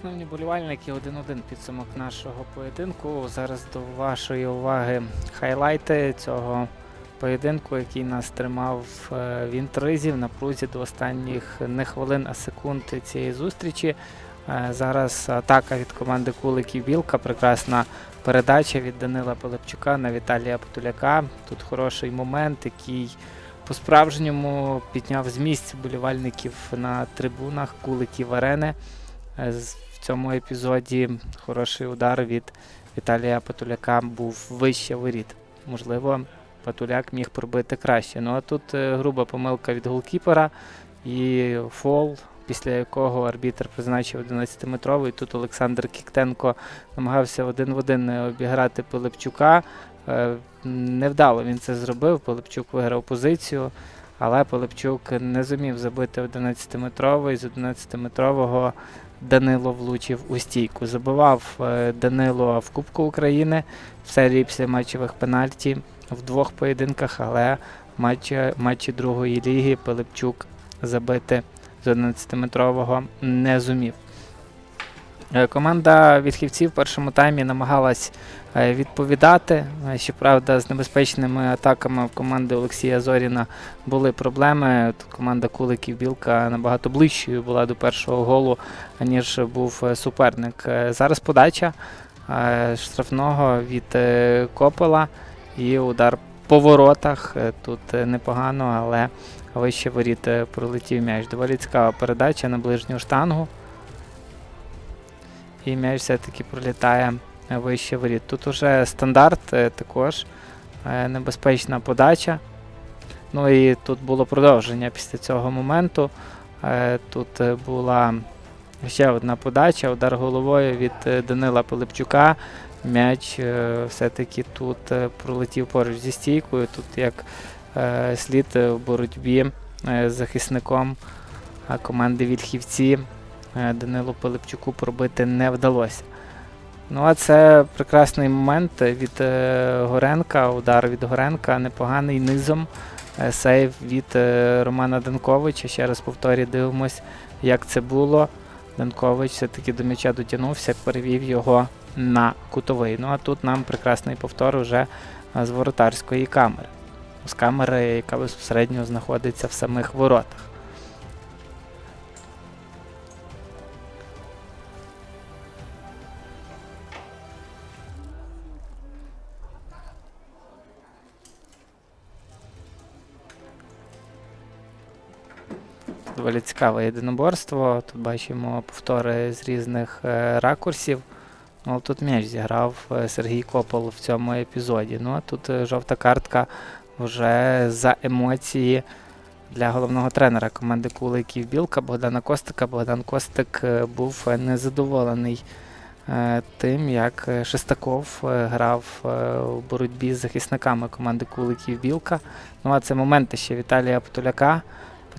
Шановні болівальники, 1-1 підсумок нашого поєдинку. Зараз до вашої уваги хайлайти цього поєдинку, який нас тримав е, в інтризі в напрузі до останніх не хвилин, а секунд цієї зустрічі. Е, Зараз атака від команди Куликів Білка. Прекрасна передача від Данила Пилипчука на Віталія Потуляка. Тут хороший момент, який по-справжньому підняв з місць болівальників на трибунах Куликів Арени. Е, В цьому епізоді хороший удар від Віталія Патуляка був вище воріт. Можливо, Патуляк міг пробити краще. Ну а тут е, груба помилка від голкіпера і фол, після якого арбітр призначив 11-метровий. Тут Олександр Кіктенко намагався один в один е, обіграти Пилипчука. Невдало він це зробив. Пилипчук виграв позицію, але Пилипчук не зумів забити 11-метровий. З 11-метрового Данило влучив у стійку. Забивав е, Данило в Кубку України в серії після матчевих пенальті в двох поєдинках, але матчі, матчі другої ліги Пилипчук забити з 11-метрового не зумів. Е, Команда відхівців в першому таймі намагалась е, відповідати. Е, Щоправда, з небезпечними атаками в команди Олексія Зоріна були проблеми. Тут команда Куликів Білка набагато ближчою була до першого голу, аніж був суперник. Зараз подача штрафного від Копела і удар по воротах. Тут непогано, але вище воріт пролетів м'яч. Доволі цікава передача на ближню штангу. І м'яч все-таки пролітає вище воріт. Тут уже стандарт е, також е, небезпечна подача. Ну і тут було продовження після цього моменту. Е, Тут була ще одна подача, удар головою від Данила Пилипчука. М'яч все-таки тут пролетів поруч зі стійкою. Тут як слід в боротьбі з захисником команди Вільхівці Данилу Пилипчуку пробити не вдалося. Ну, а це прекрасний момент від е, Горенка, удар від Горенка, непоганий низом. Е, Сейв від е, Романа Данковича. Ще раз повторюю, дивимось, як це було. Данкович все-таки до м'яча дотягнувся, перевів його на кутовий. Ну а тут нам прекрасний повтор уже е, з воротарської камери. З камери, яка безпосередньо знаходиться в самих воротах. Доволі цікаве єдиноборство. Тут бачимо повтори з різних е, ракурсів. Ну, тут м'яч зіграв е, Сергій Копол в цьому епізоді. Ну а тут е, жовта картка вже за емоції для головного тренера команди Куликів Білка Богдана Костика. Богдан Костик був незадоволений тим, як Шестаков грав у боротьбі з захисниками команди Куликів Білка. Ну а це моменти ще Віталія Потуляка.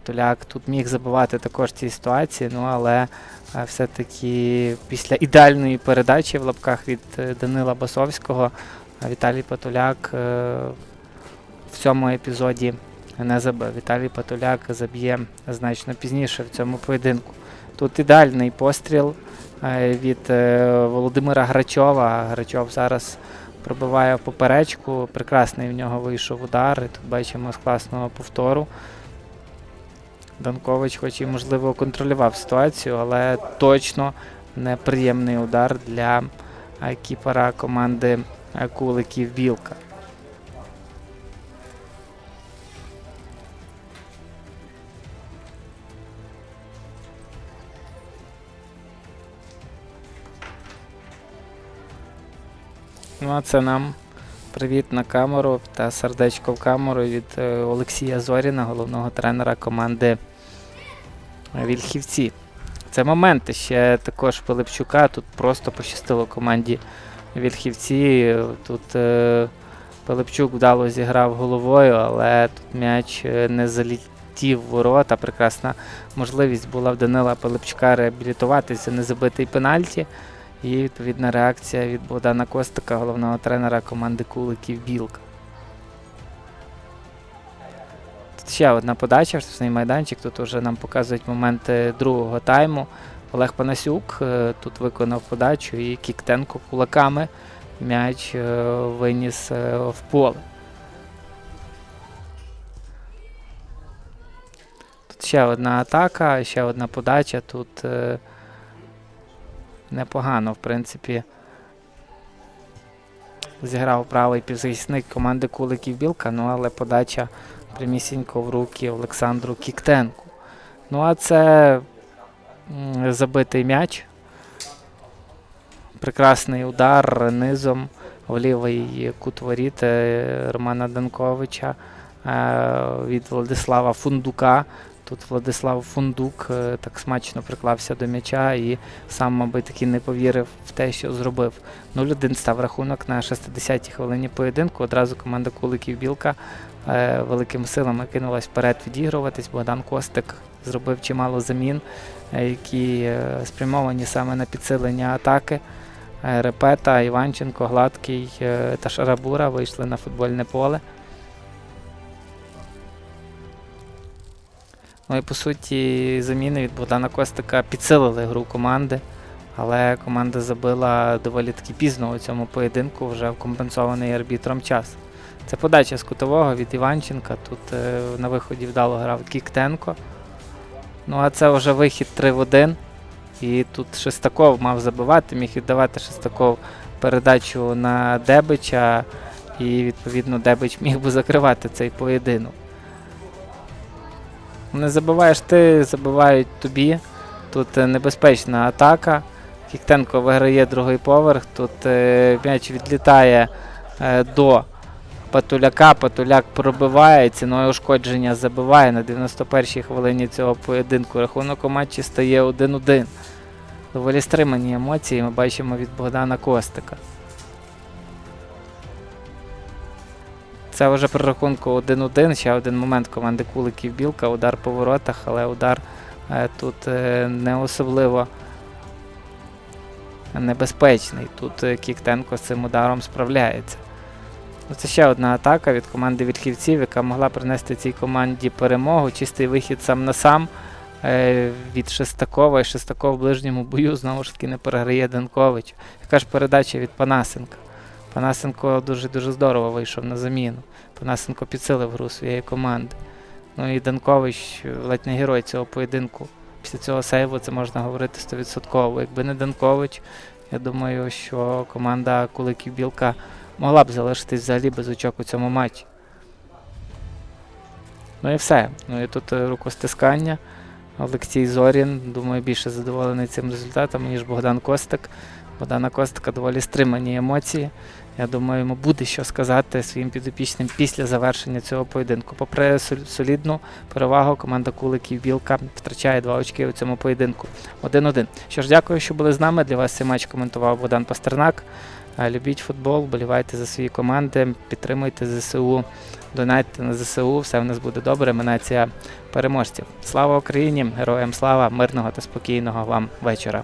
Потуляк тут міг забивати також ці ситуації, ну але е, все-таки після ідеальної передачі в лапках від е, Данила Басовського е, Віталій Потуляк е, в цьому епізоді не забив. Віталій Потуляк заб'є значно пізніше в цьому поєдинку. Тут ідеальний постріл від Володимира Грачова. Грачов зараз пробиває в поперечку. Прекрасний в нього вийшов удар. І тут бачимо з класного повтору. Данкович, хоч і можливо контролював ситуацію, але точно неприємний удар для е, кіпера команди е, Куликів Білка. Ну, а це нам привіт на камеру та сердечко в камеру від е, Олексія Зоріна, головного тренера команди Вільхівці. Це моменти ще також Пилипчука. Тут просто пощастило команді Вільхівці. Тут е, Пилипчук вдало зіграв головою, але тут м'яч е, не залетів в ворота. Прекрасна можливість була в Данила Пилипчука реабілітуватися, не забитий пенальті. І відповідна реакція від Богдана Костика, головного тренера команди Куликів Білка. Тут ще одна подача, штрафний майданчик. Тут вже нам показують моменти другого тайму. Олег Панасюк е, тут виконав подачу і Кіктенко кулаками м'яч е, виніс е, в поле. Тут ще одна атака, ще одна подача. Тут непогано, в принципі. Зіграв правий півзахисник команди Куликів Білка, ну але подача прямісінько в руки Олександру Кіктенку. Ну а це забитий м'яч. Прекрасний удар низом в лівий кут воріт е, Романа Данковича е, від Владислава Фундука. Тут Владислав Фундук е, так смачно приклався до м'яча і сам, мабуть, таки не повірив в те, що зробив. 0-1 став рахунок на 60-й хвилині поєдинку. Одразу команда Куликів Білка е, великими силами кинулась вперед відігруватись. Богдан Костик зробив чимало замін, е, які спрямовані саме на підсилення атаки. Репета, Іванченко, Гладкий та Шарабура вийшли на футбольне поле. Ну і по суті, заміни від Богдана Костика підсилили гру команди, але команда забила доволі таки пізно у цьому поєдинку, вже компенсований арбітром час. Це подача з кутового від Іванченка. Тут е, на виході вдало грав Кіктенко. Ну а це вже вихід 3 в 1. І тут Шестаков мав забивати, міг віддавати Шестаков передачу на Дебича, і відповідно Дебич міг би закривати цей поєдинок. Не забиваєш ти, забивають тобі. Тут е, небезпечна атака. Кіктенко виграє другий поверх. Тут е, м'яч відлітає е, до Патуляка. Патуляк пробиває, ціною ушкодження забиває на 91-й хвилині цього поєдинку. Рахунок у матчі стає 1-1. Доволі стримані емоції ми бачимо від Богдана Костика. Це вже при рахунку 1-1. Ще один момент команди Куликів Білка. Удар по воротах, але удар е, тут е, не особливо небезпечний. Тут е, Кіктенко з цим ударом справляється. Це ще одна атака від команди Вільхівців, яка могла принести цій команді перемогу. Чистий вихід сам на сам від Шестакова. І Шестаков в ближньому бою знову ж таки не переграє Данкович. Яка ж передача від Панасенка. Панасенко дуже-дуже здорово вийшов на заміну. Панасенко підсилив гру своєї команди. Ну і Данкович е, ледь не герой цього поєдинку. Після цього сейву це можна говорити 100%. Якби не Данкович, я думаю, що команда Куликів Білка могла б залишитись взагалі без очок у цьому матчі. Ну і все. Ну і тут е, рукостискання. Олексій Зорін, думаю, більше задоволений цим результатом, ніж Богдан Костик. Богдана Костика доволі стримані емоції. Я думаю, йому буде що сказати своїм підопічним після завершення цього поєдинку. Попри солідну перевагу, команда Куликів Білка втрачає два очки у цьому поєдинку. 1-1. Що ж, дякую, що були з нами. Для вас цей матч коментував Богдан Пастернак. Е, Любіть футбол, болівайте за свої команди, підтримуйте ЗСУ, донайте на ЗСУ, все в нас буде добре. Ми нація переможців. Слава Україні! Героям слава, мирного та спокійного вам вечора.